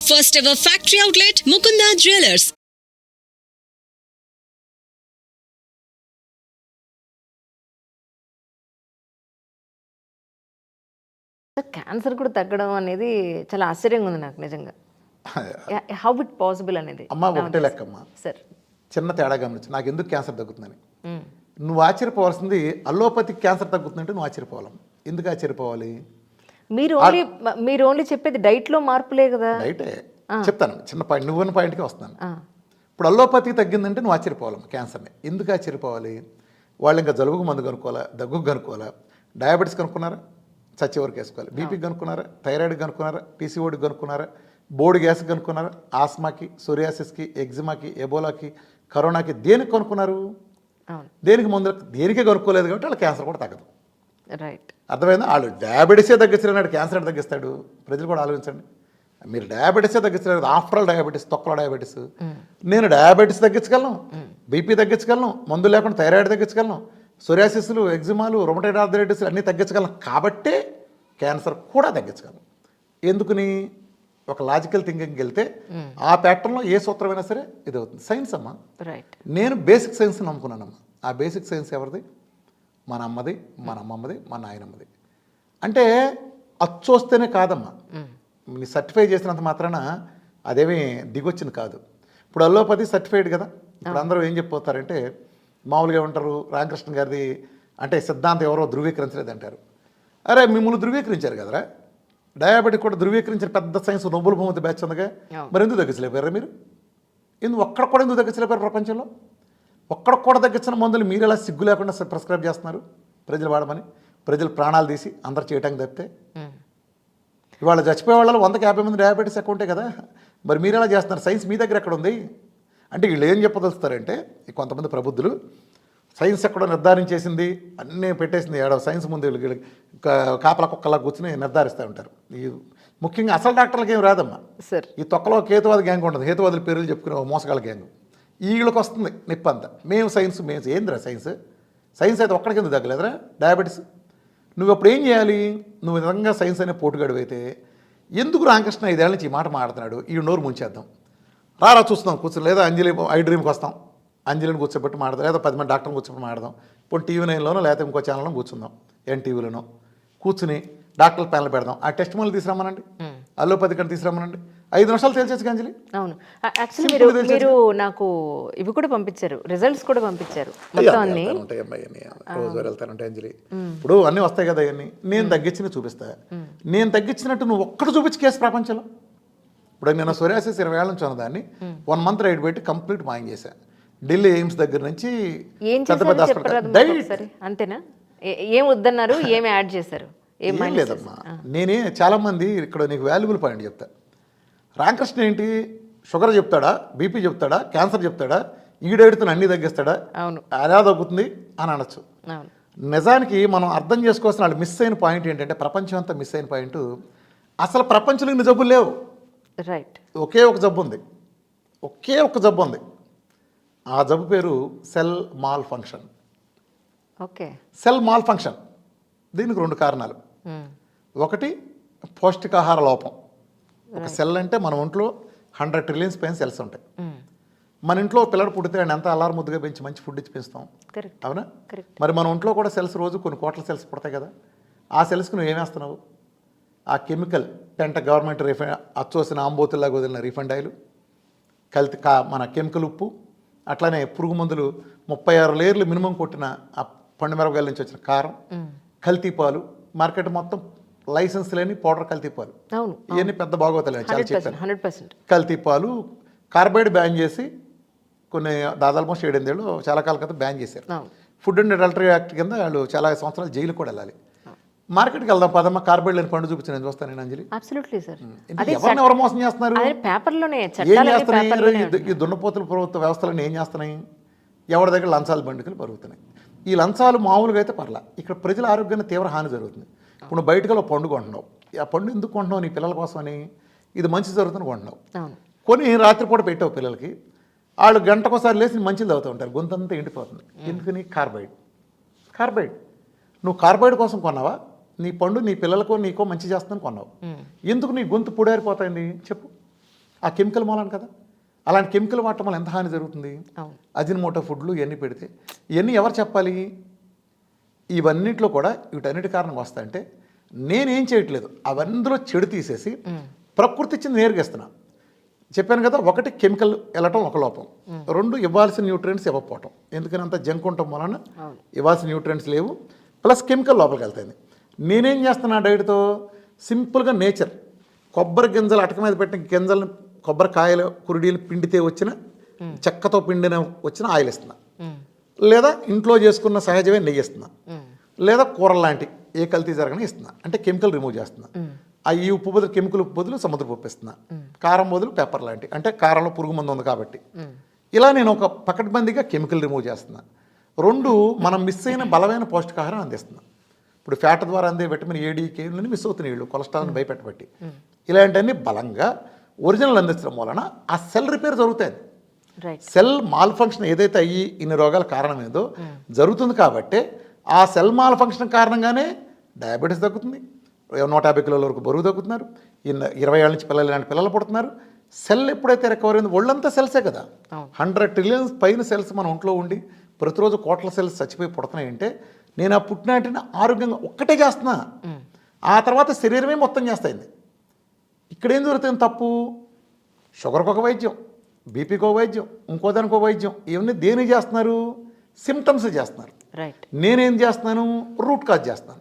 First ever factory outlet, Mukunda Jewelers. Cancer కూడా తగ్గడం అనేది చాలా ఆశ్చర్యంగా ఉంది నాకు నిజంగా. హౌ ఇట్ పాసిబుల్ అనేది అమ్మ ఒకటే లెక్కమ్మ. సార్ చిన్న తేడా గమనించు నాకు ఎందుకు క్యాన్సర్ తగ్గుతుందని. నువ్వు ఆశ్చర్యపోవాల్సింది అల్లోపతి క్యాన్సర్ తగ్గుతుందంటే నువ్వు ఆశ్చర్యపోవాలి ఎందుకు ఆశ్చర్యపోవాలి? మీరు ఓన్లీ మీరు ఓన్లీ చెప్పేది డైట్లో మార్పులే కదా. రైటే చెప్తాను. చిన్న పాయింట్ నువ్వున్న పాయింట్కి వస్తాను ఇప్పుడు అల్లోపతి తగ్గిందంటే నువ్వు ఆశ్చర్యపోవాలి క్యాన్సర్ని ఎందుకు ఆశ్చర్యపోవాలి? వాళ్ళు ఇంకా జలుబుకు మందు కనుక్కోవాలా? దగ్గుకు కనుక్కోవాలా? డయాబెటీస్ కనుక్కున్నారా? చచ్చే వరకు వేసుకోవాలి. బీపీకి కనుక్కున్నారా? థైరాయిడ్కి కనుక్కున్నారా? పీసీఓడికి కనుక్కున్నారా? బోర్డు గ్యాస్కి కనుక్కున్నారా? ఆస్మాకి సోరియాసిస్కి ఎగ్జిమాకి ఎబోలాకి కరోనాకి దేనికి కనుక్కున్నారు? దేనికి ముందు దేనికే కనుక్కోలేదు కాబట్టి వాళ్ళ క్యాన్సర్ కూడా తగ్గదు. రైట్ అర్థమైందా? వాళ్ళు డయాబెటీసే తగ్గించలేనాడు క్యాన్సర్ తగ్గిస్తాడు? ప్రజలు కూడా ఆలోచించండి. మీరు డయాబెటీసే తగ్గించలేదు ఆఫ్టర్ ఆల్ డయాబెటీస్ తొక్కల డయాబెటీస్ నేను డయాబెటీస్ తగ్గించగలను బీపీ తగ్గించగలను మందు లేకుండా థైరాయిడ్ తగ్గించగలను సొరియాసిస్లు ఎగ్జిమాలు రొమటైడ్ ఆర్థరైటిస్ అన్నీ తగ్గించగలను. కాబట్టే క్యాన్సర్ కూడా తగ్గించగలను. ఎందుకని? ఒక లాజికల్ థింకింగ్కి వెళ్తే ఆ ప్యాటర్న్లో ఏ సూత్రమైనా సరే ఇది అవుతుంది సైన్స్ అమ్మా. రైట్ నేను బేసిక్ సైన్స్ నమ్ముకున్నానమ్మా. ఆ బేసిక్ సైన్స్ ఎవరిది? మన అమ్మది మన అమ్మమ్మది మా నాయనమ్మది. అంటే అచ్చొస్తేనే కాదమ్మా. నీ సర్టిఫై చేసినంత మాత్రాన అదేమీ దిగొచ్చింది కాదు. ఇప్పుడు అల్లోపతి సర్టిఫైడ్ కదా. ఇప్పుడు అందరూ ఏం చెప్పిపోతారంటే మామూలుగా ఉంటారు రామకృష్ణ గారిది అంటే సిద్ధాంతం ఎవరో ధృవీకరించలేదు అంటారు అరే మిమ్మల్ని ధృవీకరించారు కదరా. డయాబెటిక్ కూడా ధృవీకరించిన పెద్ద సైన్స్ నొబుల్ బహుమతి బ్యాచ్ ఉందిగా. మరి ఎందుకు తగ్గించలేపారా మీరు? ఎందుకు ఒక్కడ కూడా ఎందుకు తగ్గించలేపారు ప్రపంచంలో? ఒక్కడ కూడా తగ్గించిన మందులు మీరు ఎలా సిగ్గు లేకుండా ప్రిస్క్రైబ్ చేస్తున్నారు? ప్రజలు వాడమని ప్రజలు ప్రాణాలు తీసి అందరు చేయటానికి తప్పితే? ఇవాళ చచ్చిపోయే వాళ్ళు వందకి యాభై మంది డయాబెటీస్ ఎక్కువ ఉంటాయి కదా. మరి మీరు ఎలా చేస్తున్నారు? సైన్స్ మీ దగ్గర ఎక్కడ ఉంది? అంటే వీళ్ళు ఏం చెప్పదలుస్తారంటే కొంతమంది ప్రబుద్ధులు సైన్స్ ఎక్కడో నిర్ధారించేసింది అన్నీ పెట్టేసింది ఏడో సైన్స్ ముందు వీళ్ళు- కాపల కుక్కలా కూర్చుని నిర్ధారిస్తూ ఉంటారు. ఈ ముఖ్యంగా అసలు డాక్టర్లకి ఏం రాదమ్మా. సార్. ఈ తొక్కలో కేతువాద గ్యాంగ్ ఉంటుంది హేతువాదుల పేర్లు చెప్పుకునే మోసగాళ్ళ గ్యాంగ్. వీళ్ళకి వస్తుంది నిప్పు అంతా. మేము సైన్స్ మేము ఏందిరా సైన్స్ సైన్స్ అయితే ఒక్కడికి ఎందుకు తగ్గలేదురా? డయాబెటీస్ నువ్వు అప్పుడు ఏం చేయాలి? నువ్వు నిజంగా సైన్స్ అనే పోటుగాడు అయితే ఎందుకు రామకృష్ణ ఐదేళ్ళ నుంచి ఈ మాట మాడుతున్నాడు ఈ నోరు ముంచేద్దాం. రారా చూస్తున్నాం. కూర్చొని లేదా అంజలి ఐ డ్రీమ్కి వస్తాం అంజలిని కూర్చోబెట్టి మాడదాం లేదా పది మంది డాక్టర్ని కూర్చోబెట్టి మాడదాం ఇప్పుడు టీవీ నైన్లోనో లేకపోతే ఇంకో ఛానల్లో కూర్చుందాం. ఎన్టీవీలోనో. కూర్చుని డాక్టర్ల ప్యానల్ పెడదాం. ఆ టెస్ట్ తీసుకురమ్మనండి. అల్లోపతి కంటే తీసుకురమ్మనండి. ఐదు నిమిషాలు తేల్చేసి అంజలి అవును. యాక్చువల్లీ మీరు మీరు నాకు ఇవి కూడా పంపించారు. రిజల్ట్స్ కూడా పంపించారు. మొత్తం అన్ని. వెళ్తాను ఉంటాయి అమ్మాయి రోజు అంజలి. ఇప్పుడు అన్నీ వస్తాయి కదా అవన్నీ నేను తగ్గించిన చూపిస్తా. నేను తగ్గించినట్టు నువ్వు ఒక్కటి చూపించి కేసు ప్రపంచంలో. ఇప్పుడు నేను సొరియాసిస్ ఇరవై ఏళ్ళ నుంచి ఉన్నదాన్ని వన్ మంత్ రైడ్ పెట్టి కంప్లీట్ మాయం చేశా. ఢిల్లీ ఎయిమ్స్ దగ్గర నుంచి పెద్ద పెద్ద హాస్పిటల్. అంతేనా? ఏ- వద్దన్నారు ఏం యాడ్ చేశారు? ఏం లేదమ్మా. నేనే చాలామంది ఇక్కడ నీకు వాల్యుబుల్ పాయింట్ చెప్తా. రామకృష్ణ ఏంటి? షుగర్ చెప్తాడా? బీపీ చెప్తాడా? క్యాన్సర్ చెప్తాడా? ఈడేడుతున్న అన్ని తగ్గిస్తాడా? అవును. అలా తగ్గుతుంది అని అనొచ్చు. నిజానికి మనం అర్థం చేసుకోవాల్సిన వాళ్ళు మిస్ అయిన పాయింట్ ఏంటంటే ప్రపంచం అంతా మిస్ అయిన పాయింట్ అసలు ప్రపంచంలో ఇన్ని జబ్బులు లేవు. రైట్. ఒకే ఒక జబ్బు ఉంది. ఒకే ఒక జబ్బు ఉంది. ఆ జబ్బు పేరు cell malfunction okay. Cell malfunction దీనికి రెండు కారణాలు. ఒకటి పౌష్టికాహార లోపం. ఒక సెల్ అంటే మన ఒంట్లో హండ్రెడ్ ట్రిలియన్స్ పైన సెల్స్ ఉంటాయి. మన ఇంట్లో పిల్లడు పుడితే ఆయన ఎంత అలారం ముద్దుగా పెంచి మంచి ఫుడ్ ఇచ్చి పెంచుతాం. అవునా? మరి మన ఒంట్లో కూడా సెల్స్ రోజు కొన్ని కోట్ల సెల్స్ పుడతాయి కదా. ఆ సెల్స్కి నువ్వు ఏం వేస్తున్నావు? ఆ కెమికల్ పెంట గవర్నమెంట్ రిఫైన్ అచ్చోసిన ఆంబోతుల్లాగా వదిలిన రిఫైండ్ ఆయిల్ కల్తీ కా మన కెమికల్ ఉప్పు అట్లానే పురుగు మందులు ముప్పై ఆరు లేయర్లు మినిమం కొట్టిన ఆ పండు మిరపకాయల నుంచి వచ్చిన కారం కల్తీ పాలు మార్కెట్ మొత్తం లైసెన్స్ లేని పౌడర్ కల్తీ పాలు అవును ఇవన్నీ పెద్ద బాగోతలే చాలా చెప్పాను. కల్తీ పాలు కార్బైడ్ బ్యాన్ చేసి కొన్ని దాదాపు ఆల్మోస్ట్ ఏడెనిమిదేళ్ళు చాలా కాలం క్రితం బ్యాన్ చేశారు. ఫుడ్ అండ్ అడల్టరీ యాక్ట్ కింద వాళ్ళు చాలా సంవత్సరాలు జైలు కూడా వెళ్ళాలి. మార్కెట్కి వెళ్దాం పదమ్మ కార్బైడ్ లేని పండు చూపించి నేను చూస్తాను నేను అంజలి. Absolutely sir. ఎవరిని ఎవరు మోసం చేస్తున్నారు? పేపర్లోనే ఏం చేస్తున్నాయి? ఈ దున్నపోతుల ప్రభుత్వ వ్యవస్థలను ఏం చేస్తున్నాయి? ఎవరి దగ్గర లంచాలు బండికలు పరుగుతున్నాయి? ఈ లంచాలు మామూలుగా అయితే పర్లా. ఇక్కడ ప్రజల ఆరోగ్యాన్ని తీవ్ర హాని జరుగుతుంది. ఇప్పుడు వెళ్ళి పండు కొంటున్నావు. ఆ పండు ఎందుకు కొంటున్నావు నీ పిల్లల కోసమని? ఇది మంచి జరుగుతుంది కొంటున్నావు. అవును. కొని రాత్రిపూట పెట్టావు పిల్లలకి. వాళ్ళు గంటకోసారి లేచి మంచిది తాగుతూ ఉంటారు. గొంతంతా ఎండిపోతుంది. ఎందుకని కార్బైడ్? కార్బైడ్. నువ్వు కార్బైడ్ కోసం కొన్నావా? నీ పండు నీ పిల్లలకో నీకో మంచి చేస్తుందని కొన్నావు. ఎందుకు నీ గొంతు పొడారిపోతాయింది? చెప్పు. ఆ కెమికల్ మూలాన్ని కదా. అలాంటి కెమికల్ వాడటం వల్ల ఎంత హాని జరుగుతుంది? అజినమోటో ఫుడ్లు ఇవన్నీ పెడితే ఇవన్నీ ఎవరు చెప్పాలి? ఇవన్నిట్లో కూడా వీటన్నిటి కారణం వస్తాయంటే నేనేం చేయట్లేదు. అవన్నీలో చెడు తీసేసి ప్రకృతి ఇచ్చింది నేరుగా ఇస్తున్నా చెప్పాను కదా ఒకటి కెమికల్ వెళ్ళటం ఒక లోపం. రెండు ఇవ్వాల్సిన న్యూట్రియంట్స్ ఇవ్వకపోవటం. ఎందుకని అంత జంక్ ఉండటం వలన ఇవ్వాల్సిన న్యూట్రియంట్స్ లేవు. ప్లస్ కెమికల్ లోపలికి వెళ్తాయి నేనేం చేస్తున్నా డైట్తో? సింపుల్గా నేచర్. కొబ్బరి గింజలు అటక మీద పెట్టిన గింజలను కొబ్బరికాయలు కురిడీలు పిండితే వచ్చిన చెక్కతో పిండిన వచ్చిన ఆయిల్ ఇస్తున్నా. లేదా ఇంట్లో చేసుకున్న సహజమే నెయ్యి ఇస్తున్నా. లేదా కూరలు లాంటి ఏ కల్తీ జరగని ఇస్తున్నా. అంటే కెమికల్ రిమూవ్ చేస్తున్నా. ఆ ఈ ఉప్పు బదులు కెమికల్ ఉప్పు బదులు సముద్రపు ఉప్పు ఇస్తున్నా కారం బదులు పెప్పర్ లాంటి. అంటే కారంలో పురుగు మందు ఉంది కాబట్టి. ఇలా నేను ఒక పకడ్బందీగా కెమికల్ రిమూవ్ చేస్తున్నా. రెండు మనం మిస్ అయిన బలమైన పౌష్టికాహారం అందిస్తున్నా. ఇప్పుడు ఫ్యాట్ ద్వారా అందే విటమిన్ ఏడి కేలని మిస్ అవుతున్నాయి వీళ్ళు. కొలెస్ట్రాల్ని భయపెట్టబట్టి. ఇలాంటివన్నీ బలంగా ఒరిజినల్ అందించడం వలన ఆ సెల్ రిపేర్ జరుగుతాయి. రైట్ సెల్ మాల్ ఫంక్షన్ ఏదైతే అయ్యి ఇన్ని రోగాల కారణం ఏదో జరుగుతుంది కాబట్టి ఆ సెల్ మాల్ ఫంక్షన్ కారణంగానే డయాబెటీస్ తగ్గుతుంది. నూట యాభై కిలోల వరకు బరువు తగ్గుతున్నారు. ఇన్న- ఇరవై ఏళ్ళ నుంచి పిల్లలు ఇలాంటి పిల్లలు పుడుతున్నారు. సెల్ ఎప్పుడైతే రికవర్ అయిందో ఒళ్ళంతా సెల్సే కదా. హండ్రెడ్ ట్రిలియన్స్ పైన సెల్స్ మన ఒంట్లో ఉండి ప్రతిరోజు కోట్ల సెల్స్ చచ్చిపోయి పుడుతున్నాయంటే నేను ఆ పుట్టినాటిని ఆరోగ్యంగా ఒక్కటే చేస్తున్నా. ఆ తర్వాత శరీరమే మొత్తం చేస్తాయింది. ఇక్కడ ఏం జరుగుతుంది? తప్పు. షుగర్కి ఒక వైద్యం బీపీకి ఒక వైద్యం ఇంకో దానికి ఒక వైద్యం. ఇవన్నీ దేనికి చేస్తున్నారు? సిమ్టమ్స్ చేస్తున్నారు. నేనేం చేస్తున్నాను రూట్ కాజ్ చేస్తాను.